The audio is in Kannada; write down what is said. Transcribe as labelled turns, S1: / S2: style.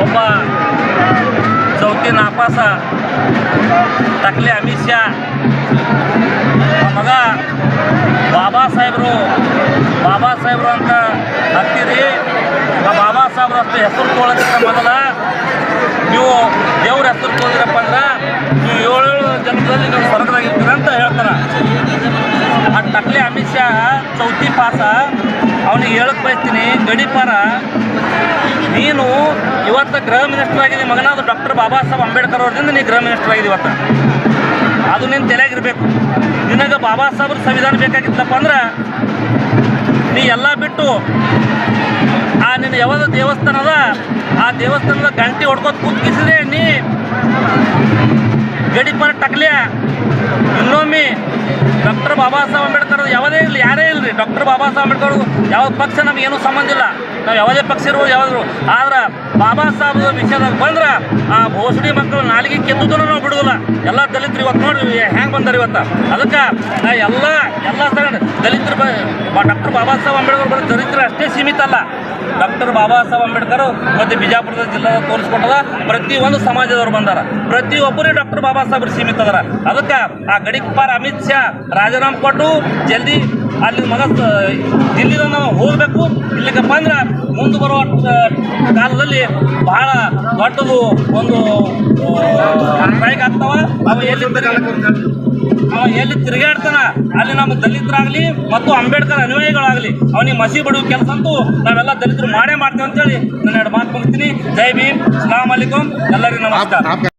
S1: ಒಬ್ಬ ಚೌತಿ ನಾಪಾಸ ಟಕ್ಲೆ ಅಮಿತ್ ಶಾ ಆ ಮಗ ಬಾಬಾ ಸಾಹೇಬರು ಬಾಬಾ ಸಾಹೇಬರು ಅಂತ ಹತ್ತೀರಿ ಆ ಬಾಬಾ ಸಾಹೇಬ್ರು ಅಷ್ಟು ಹೆಸರು ತೊಗೊಳೋದಕ್ಕೆ ಮೊದಲ ನೀವು ದೇವ್ರ ಹೆಸರು ತೊಗೊಂಡ್ರಪ್ಪ ಅಂದ್ರೆ ನೀವು ಏಳೇಳು ಜನ್ಮದಲ್ಲಿ ನೀವು ಸ್ವರ್ಗದಾಗಿರ್ತೀರ ಅಂತ ಹೇಳ್ತಾನೆ ಆ ಟಕ್ಲೆ ಅಮಿತ್ ಶಾ, ಚೌತಿ ಪಾಸ. ಅವನಿಗೆ ಹೇಳಕ್ಕೆ ಬಯಸ್ತೀನಿ ಗಡಿಪಾರ ನೀನು ಇವತ್ತು ಗೃಹ ಮಿನಿಸ್ಟರ್ ಆಗಿದ್ದೀನಿ ಮಗನಾದ ಡಾಕ್ಟರ್ ಬಾಬಾ ಸಾಹೇಬ್ ಅಂಬೇಡ್ಕರ್ ಅವ್ರದಿಂದ ನೀ ಗೃಹ ಮಿನಿಸ್ಟರ್ ಆಗಿದೆ ಇವತ್ತು. ಅದು ನಿನ್ನ ತಲೆಯಾಗಿರ್ಬೇಕು. ನಿನಗೆ ಬಾಬಾ ಸಾಹೇಬ್ರ ಸಂವಿಧಾನ ಬೇಕಾಗಿತ್ತಪ್ಪ ಅಂದ್ರೆ, ನೀ ಎಲ್ಲ ಬಿಟ್ಟು, ಆ ನಿನ್ನ ಯಾವ್ದು ದೇವಸ್ಥಾನದ ಆ ದೇವಸ್ಥಾನದ ಗಂಟೆ ಹೊಡ್ಕೋತ ಕೂತ್ಕಿಸಿದ್ರೆ ನೀ ಗಡಿಪಾರ ಟಕ್ಲಿಯ. ಇನ್ನೊಮ್ಮೆ ಡಾಕ್ಟರ್ ಬಾಬಾ ಸಾಹೇಬ್ ಅಂಬೇಡ್ಕರ್ ಯಾವುದೇ ಇರಲಿ, ಯಾರೇ ಇರಲಿ ಡಾಕ್ಟರ್ ಬಾಬಾ ಸಾಹೇಬ್ ಅಂಬೇಡ್ಕರ್ ಯಾವ ಪಕ್ಷ ನಮಗೇನು ಸಂಬಂಧ ಇಲ್ಲ. ನಾವು ಯಾವುದೇ ಪಕ್ಷ ಇರ್ಬೋದು ಯಾವ್ದು ಆದ್ರೆ ಬಾಬಾ ಸಾಹೇಬ್ ವಿಷಯದಾಗ ಬಂದ್ರೆ ಆ ಭೋಸಡಿ ಮಕ್ಕಳು ನಾಲಿಗೆ ಕೆತ್ತುದನ್ನು ನಾವು ಬಿಡುದಿಲ್ಲ. ಎಲ್ಲ ದಲಿತರು ಇವತ್ತು ನೋಡಿ ಹೆಂಗೆ ಬಂದಾರ ಇವತ್ತು. ಅದಕ್ಕೆ ನಾ ಎಲ್ಲ ಎಲ್ಲ ತಗೊಂಡು ದಲಿತರು ಡಾಕ್ಟರ್ ಬಾಬಾ ಸಾಹೇಬ್ ಅಂಬೇಡ್ಕರ್ ಬರೋ ದಲಿತರು ಅಷ್ಟೇ ಸೀಮಿತ ಅಲ್ಲ. ಡಾಕ್ಟರ್ ಬಾಬಾ ಸಾಹೇಬ್ ಅಂಬೇಡ್ಕರ್ ಮತ್ತು ಬಿಜಾಪುರದ ಜಿಲ್ಲಾ ತೋರಿಸ್ಕೊಟ್ಟದ ಪ್ರತಿಯೊಂದು ಸಮಾಜದವರು ಬಂದಾರ. ಪ್ರತಿಯೊಬ್ಬರು ಡಾಕ್ಟರ್ ಬಾಬಾ ಸಾಹೇಬ್ರು ಸೀಮಿತ ಅದಾರ. ಅದಕ್ಕೆ ಆ ಗಡಿಪಾರ್ ಅಮಿತ್ ಶಾ ರಾಜೀನಾಮೆ ಕೊಟ್ಟು ಜಲ್ದಿ ಅಲ್ಲಿ ಮಗ ದಿಲ್ಲಿಗೆ ನಾವು ಹೋಗಬೇಕು. ಇಲ್ಲಿಗಪ್ಪ ಅಂದ್ರೆ ಮುಂದೆ ಬರುವ ಕಾಲದಲ್ಲಿ ಬಹಳ ದೊಡ್ಡದು ಒಂದು ಸ್ಟ್ರೈಕ್ ಆಗ್ತಾವ. ಅವ ಎಲ್ಲಿ ಅವ ಎಲ್ಲಿ ತಿರುಗಾಡ್ತಾನ? ಅಲ್ಲಿ ನಮ್ಮ ದಲಿತರಾಗಲಿ ಮತ್ತು ಅಂಬೇಡ್ಕರ್ ಅನುಯಾಯಿಗಳಾಗಲಿ, ಅವನಿಗೆ ಮಸಿ ಬಿಡುವ ಕೆಲಸ ಅಂತೂ ನಾವೆಲ್ಲ ದಲಿತರು ಮಾಡೇ ಮಾಡ್ತೇವೆ ಅಂತೇಳಿ ನಾನು ಎರಡು ಮಾತು ಮುಗಿಸ್ತೀನಿ. ಜೈ ಭೀಮ್ ಸಲಾಮ್ ಅಲಿಕುಂ ಎಲ್ಲರಿಗೂ ನಮಸ್ಕಾರ.